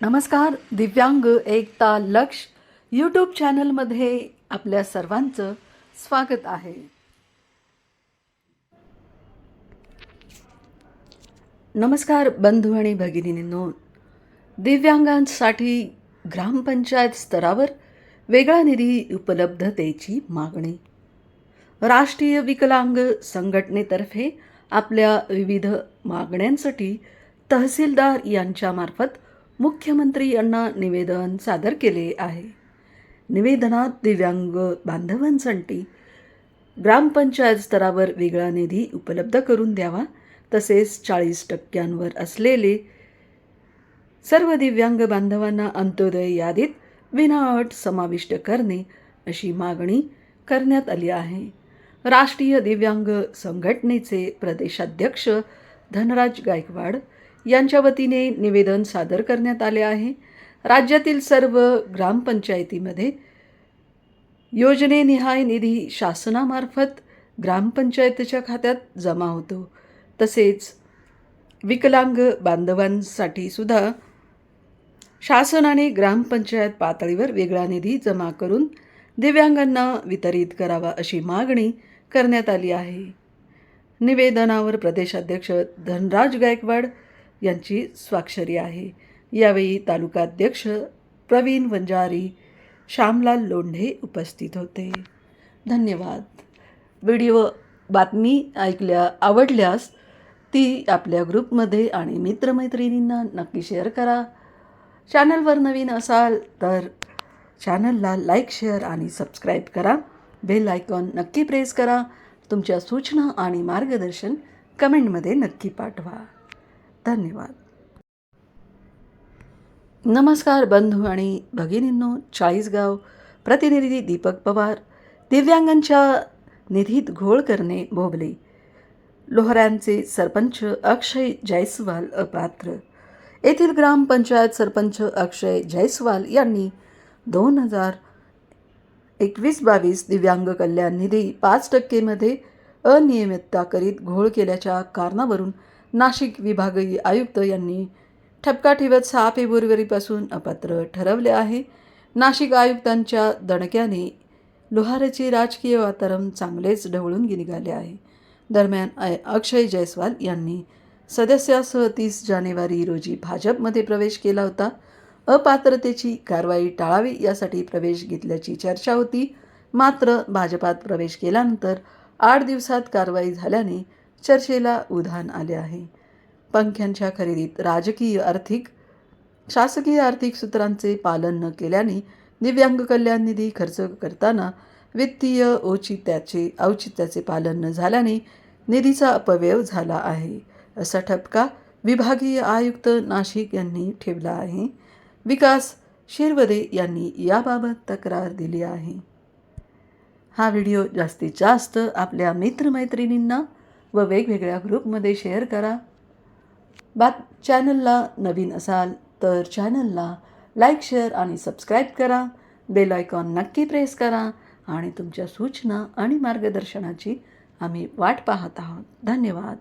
नमस्कार दिव्यांग एकता लक्ष यूट्यूब चॅनलमध्ये आपल्या सर्वांचं स्वागत आहे. नमस्कार बंधू आणि भगिनींनो. दिव्यांगांसाठी ग्रामपंचायत स्तरावर वेगळा निधी उपलब्धतेची मागणी. राष्ट्रीय विकलांग संघटनेतर्फे आपल्या विविध मागण्यांसाठी तहसीलदार यांच्यामार्फत मुख्यमंत्री यांना निवेदन सादर केले आहे. निवेदनात दिव्यांग बांधवांसाठी ग्रामपंचायत स्तरावर वेगळा निधी उपलब्ध करून द्यावा तसेच चाळीस टक्क्यांवर असलेले सर्व दिव्यांग बांधवांना अंत्योदय यादीत विनाअट समाविष्ट करणे अशी मागणी करण्यात आली आहे. राष्ट्रीय दिव्यांग संघटनेचे प्रदेशाध्यक्ष धनराज गायकवाड यांच्या वतीने निवेदन सादर करण्यात आले आहे. राज्यातील सर्व ग्रामपंचायतीमध्ये योजनेनिहाय निधी शासनामार्फत ग्रामपंचायतीच्या खात्यात जमा होतो. तसेच विकलांग बांधवांसाठी सुद्धा शासनाने ग्रामपंचायत पातळीवर वेगळा निधी जमा करून दिव्यांगांना वितरित करावा अशी मागणी करण्यात आली आहे. निवेदनावर प्रदेशाध्यक्ष धनराज गायकवाड यांची स्वाक्षरी आहे. यावेळी तालुकाध्यक्ष प्रवीण वंजारी श्यामलाल लोंढे उपस्थित होते. धन्यवाद. व्हिडिओ बातमी ऐकल्या आवडल्यास ती आपल्या ग्रुपमध्ये आणि मित्रमैत्रिणींना नक्की शेअर करा. चॅनलवर नवीन असाल तर चॅनलला लाईक शेअर आणि सबस्क्राईब करा. बेल आयकॉन नक्की प्रेस करा. तुमच्या सूचना आणि मार्गदर्शन कमेंटमध्ये नक्की पाठवा. धन्यवाद. नमस्कार बंधू आणि भगिनींनो चाळीसगाव प्रतिनिधी दीपक पवार दिव्यांगांच्या निधीत घोळ करणे भोबले लोहऱ्यांचे सरपंच अक्षय जयस्वाल अपात्र. येथील ग्रामपंचायत सरपंच अक्षय जयस्वाल यांनी दोन हजार एकवीस बावीस दिव्यांग कल्याण निधी पाच टक्केमध्ये अनियमितता करीत घोळ केल्याच्या कारणावरून नाशिक विभागीय आयुक्त यांनी ठपका ठेवत सहा फेब्रुवारीपासून अपात्र ठरवले आहे. नाशिक आयुक्तांच्या दणक्याने लोहाराचे राजकीय वातावरण चांगलेच ढवळून निघाले आहे. दरम्यान अ- अक्षय जयस्वाल यांनी सदस्यासह तीस जानेवारी रोजी भाजपमध्ये प्रवेश केला होता. अपात्रतेची कारवाई टाळावी यासाठी प्रवेश घेतल्याची चर्चा होती. मात्र भाजपात प्रवेश केल्यानंतर आठ दिवसात कारवाई झाल्याने चर्चेला उधाण आले आहे. पंख्यांच्या खरेदीत राजकीय आर्थिक शासकीय आर्थिक सूत्रांचे पालन न केल्याने दिव्यांग कल्याण निधी खर्च करताना वित्तीय औचित्याचे औचित्याचे पालन न झाल्याने निधीचा अपव्यय झाला आहे असा ठपका विभागीय आयुक्त नाशिक यांनी ठेवला आहे. विकास शिरवदे यांनी याबाबत तक्रार दिली आहे. हा व्हिडिओ जास्तीत जास्त आपल्या मित्रमैत्रिणींना व वेगवेगळ्या ग्रुपमध्ये शेअर करा. बात चॅनलला नवीन असाल तर चॅनलला लाईक शेअर आणि सबस्क्राईब करा. बेल आयकॉन नक्की प्रेस करा आणि तुमच्या सूचना आणि मार्गदर्शनाची आम्ही वाट पाहत आहोत. धन्यवाद.